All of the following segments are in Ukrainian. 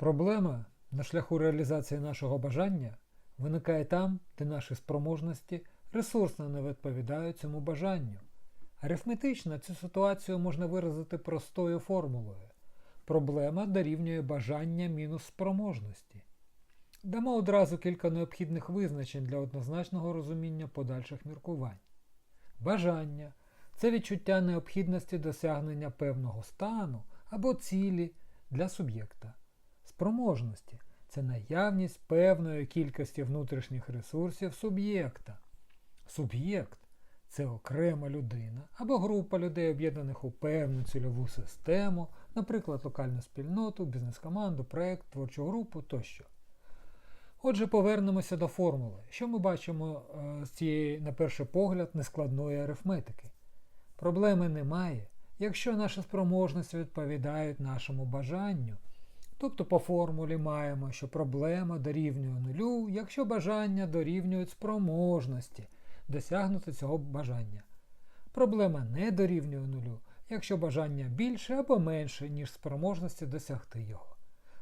Проблема на шляху реалізації нашого бажання виникає там, де наші спроможності ресурсно не відповідають цьому бажанню. Арифметично цю ситуацію можна виразити простою формулою. Проблема дорівнює бажання мінус спроможності. Дамо одразу кілька необхідних визначень для однозначного розуміння подальших міркувань. Бажання це відчуття необхідності досягнення певного стану або цілі для суб'єкта. Спроможності це наявність певної кількості внутрішніх ресурсів суб'єкта. Суб'єкт це окрема людина або група людей, об'єднаних у певну цільову систему, наприклад, локальну спільноту, бізнес-команду, проект, творчу групу тощо. Отже, повернемося до формули. Що ми бачимо е, з цієї, на перший погляд, нескладної арифметики? Проблеми немає, якщо наші спроможності відповідають нашому бажанню. Тобто по формулі маємо, що проблема дорівнює нулю, якщо бажання дорівнюють спроможності досягнути цього бажання. Проблема не дорівнює нулю, якщо бажання більше або менше, ніж спроможності досягти його.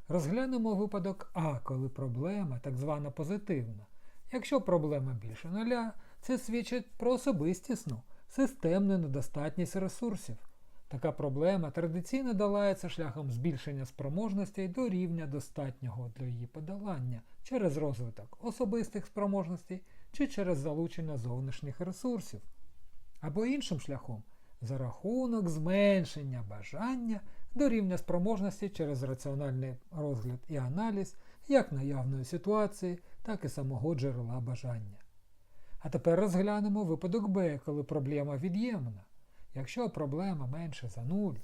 Розглянемо випадок А, коли проблема так звана позитивна. Якщо проблема більше нуля, це свідчить про особистісну, системну недостатність ресурсів. Така проблема традиційно долається шляхом збільшення спроможностей до рівня достатнього для її подолання через розвиток особистих спроможностей чи через залучення зовнішніх ресурсів. Або іншим шляхом за рахунок зменшення бажання до рівня спроможності через раціональний розгляд і аналіз як наявної ситуації, так і самого джерела бажання. А тепер розглянемо випадок Б, коли проблема від'ємна. Якщо проблема менше за нуль,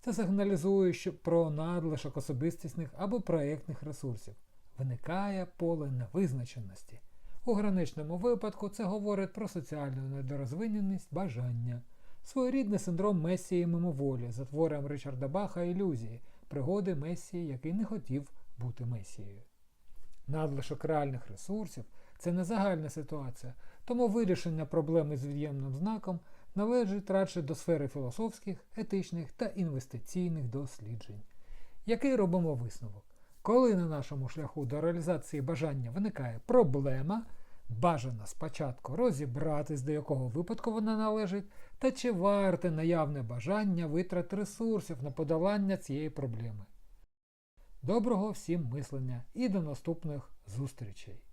це сигналізує про надлишок особистісних або проєктних ресурсів. Виникає поле невизначеності. У граничному випадку це говорить про соціальну недорозвиненість бажання, своєрідний синдром Месії мимоволі за твором Ричарда Баха Ілюзії, пригоди Месії, який не хотів бути Месією. Надлишок реальних ресурсів це не загальна ситуація, тому вирішення проблеми з від'ємним знаком належить радше до сфери філософських, етичних та інвестиційних досліджень. Який робимо висновок? Коли на нашому шляху до реалізації бажання виникає проблема, бажано спочатку розібратись, до якого випадку вона належить, та чи варте наявне бажання витрат ресурсів на подолання цієї проблеми. Доброго всім мислення і до наступних зустрічей!